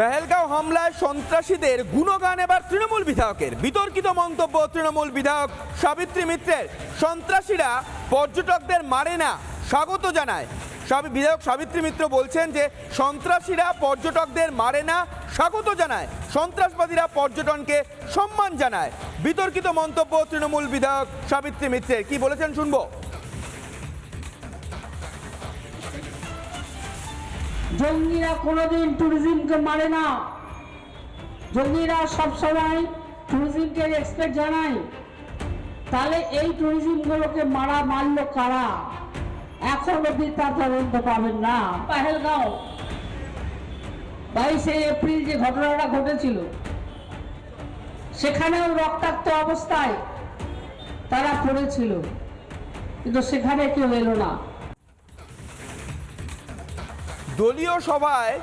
পেহেলগাঁও হামলায় সন্ত্রাসীদের গুণগান এবার তৃণমূল বিধায়কের। বিতর্কিত মন্তব্য তৃণমূল বিধায়ক সাবিত্রী মিত্রের। সন্ত্রাসীরা পর্যটকদের মারে না, স্বাগত জানায়। বিধায়ক সাবিত্রী মিত্র বলছেন যে, সন্ত্রাসীরা পর্যটকদের মারে না, স্বাগত জানায়। সন্ত্রাসবাদীরা পর্যটনকে সম্মান জানায়। বিতর্কিত মন্তব্য তৃণমূল বিধায়ক সাবিত্রী মিত্রের। কি বলেছেন শুনব? জঙ্গিরা কোনোদিন ট্যুরিজমকে মারে না। জঙ্গিরা সবসময় ট্যুরিজমকে রেসপেক্ট জানায়। তাহলে এই ট্যুরিজমগুলোকে মারা মারলো কারা? এখন অব্দি তার তদন্ত পাবেন না। পাহেলগাঁও। বাইশে এপ্রিল যে ঘটনাটা ঘটেছিল, সেখানেও রক্তাক্ত অবস্থায় তারা পড়েছিল। কিন্তু সেখানে কেউ এলো না। দলীয় সভায়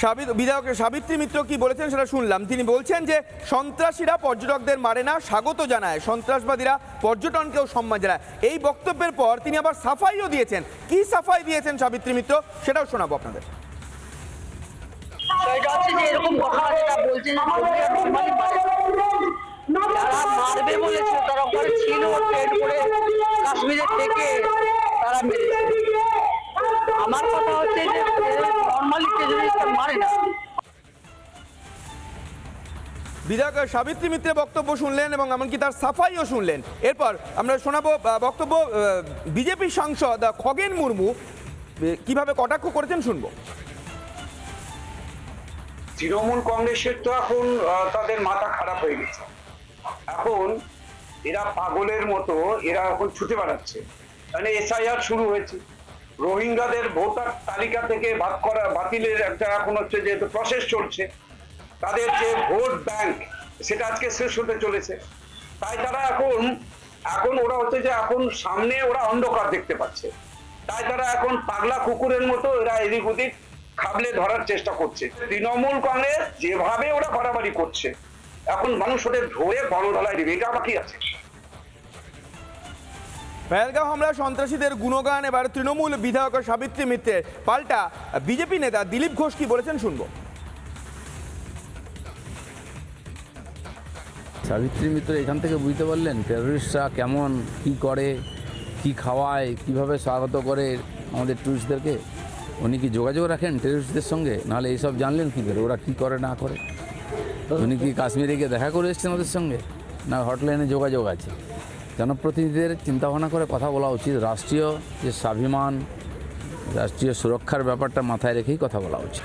সাবি- বিধায়ক সাবিত্রী মিত্র কি বলেছেন সেটা শুনলাম। তিনি বলছেন যে সন্ত্রাসীরা পর্যটকদের মারে না স্বাগত জানায়। সন্ত্রাসবাদীরা পর্যটনকেও সম্মান জানায়। এই বক্তব্যের পর তিনি আবার সাফাইও দিয়েছেন। কি সাফাই দিয়েছেন সাবিত্রী মিত্র সেটাও শোনাবো আপনাদের। এরকম যেটা বলছেন বিধায়ক সাবিত্রী মিত্রের বক্তব্য শুনলেন এবং এমনকি তার সাফাইও শুনলেন। এরপর আমরা শোনাবো বক্তব্য বিজেপি সাংসদ খগেন মুর্মু কীভাবে কটাক্ষ করেছেন শুনব। তৃণমূল কংগ্রেসের তো এখন তাদের মাথা খারাপ হয়ে গেছে। এখন এরা পাগলের মতো, এরা এখন ছুটে বেড়াচ্ছে। মানে এসআইআর শুরু হয়েছে। রোহিঙ্গাদের ভোটার তালিকা থেকে বাদ করা, বাতিলের একটা এখন হচ্ছে যে প্রসেস চলছে। তাদের যে ভোট ব্যাংক, সেটা আজকে শেষ হতে চলেছে। তাই তারা এখন এখন ওরা হচ্ছে যে এখন সামনে ওরা অন্ধকার দেখতে পাচ্ছে। তাই তারা এখন পাগলা কুকুরের মতো এরা এদিক ওদিক খাবলে ধরার চেষ্টা করছে। তৃণমূল কংগ্রেস যেভাবে ওরা বাড়াবাড়ি করছে, এখন মানুষ ওদের ধরে গণধলায় দেবে, এটা বাকি আছে। পেহেলগাঁও হামলা সন্ত্রাসীদের গুণগান, এবার তৃণমূল বিধায়ক সাবিত্রী মিত্রের পাল্টা বিজেপি নেতা দিলীপ ঘোষ কি বলেছেন শুনব। সাবিত্রী মিত্র এখান থেকে বুঝতে পারলেন টেররিস্টরা কেমন, কি করে, কি খাওয়ায়, কীভাবে স্বাগত করে আমাদের টুরিস্টদেরকে উনি কি যোগাযোগ রাখেন টেররিস্টদের সঙ্গে? নাহলে এইসব জানলেন কী করে? ওরা কী করে, না করে? উনি কি কাশ্মীরে গিয়ে দেখা করে এসছেন ওদের সঙ্গে? না হটলাইনে যোগাযোগ আছে? জনপ্রতিনিধিদের চিন্তাভাবনা করে কথা বলা উচিত। রাষ্ট্রীয় যে স্বাভিমান, রাষ্ট্রীয় সুরক্ষার ব্যাপারটা মাথায় রেখেই কথা বলা উচিত।